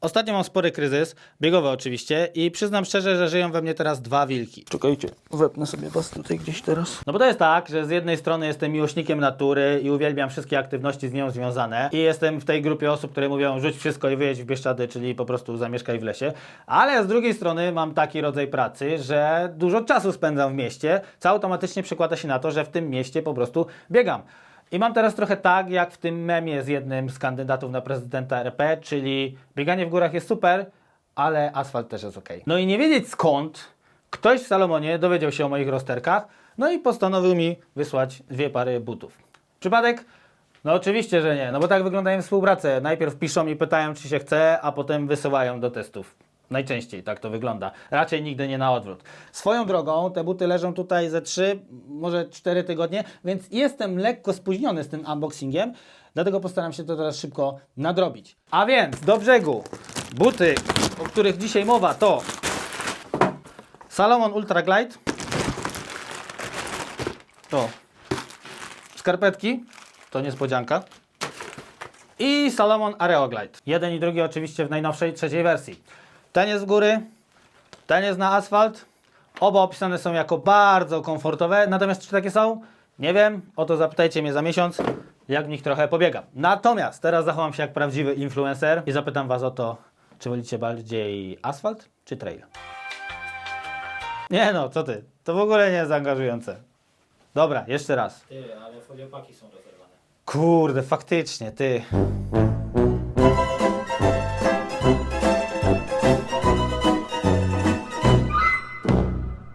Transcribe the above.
Ostatnio mam spory kryzys, biegowy oczywiście, i przyznam szczerze, że żyją we mnie teraz dwa wilki. Czekajcie, wepnę sobie was tutaj gdzieś teraz. No bo to jest tak, że z jednej strony jestem miłośnikiem natury i uwielbiam wszystkie aktywności z nią związane i jestem w tej grupie osób, które mówią rzuć wszystko i wyjedź w Bieszczady, czyli po prostu zamieszkaj w lesie, ale z drugiej strony mam taki rodzaj pracy, że dużo czasu spędzam w mieście, co automatycznie przekłada się na to, że w tym mieście po prostu biegam. I mam teraz trochę tak, jak w tym memie z jednym z kandydatów na prezydenta RP, czyli bieganie w górach jest super, ale asfalt też jest ok. No i nie wiedzieć skąd ktoś w Salomonie dowiedział się o moich rozterkach, no i postanowił mi wysłać dwie pary butów. Przypadek? No oczywiście, że nie, no bo tak wyglądają współprace. Najpierw piszą i pytają, czy się chce, a potem wysyłają do testów. Najczęściej tak to wygląda. Raczej nigdy nie na odwrót. Swoją drogą, te buty leżą tutaj ze 3, może 4 tygodnie, więc jestem lekko spóźniony z tym unboxingiem, dlatego postaram się to teraz szybko nadrobić. A więc do brzegu. Buty, o których dzisiaj mowa, to Salomon Ultra Glide. To skarpetki, to niespodzianka. I Salomon Areo Glide. Jeden i drugi oczywiście w najnowszej, trzeciej wersji. Ten jest z góry, ten jest na asfalt. Oba opisane są jako bardzo komfortowe, natomiast czy takie są? Nie wiem, o to zapytajcie mnie za miesiąc, jak w nich trochę pobiegam. Natomiast teraz zachowam się jak prawdziwy influencer i zapytam Was o to, czy wolicie bardziej asfalt czy trail? Nie no, co ty? To w ogóle nie jest angażujące. Dobra, jeszcze raz. Ty, ale foliopaki są rozerwane. Kurde, faktycznie, ty.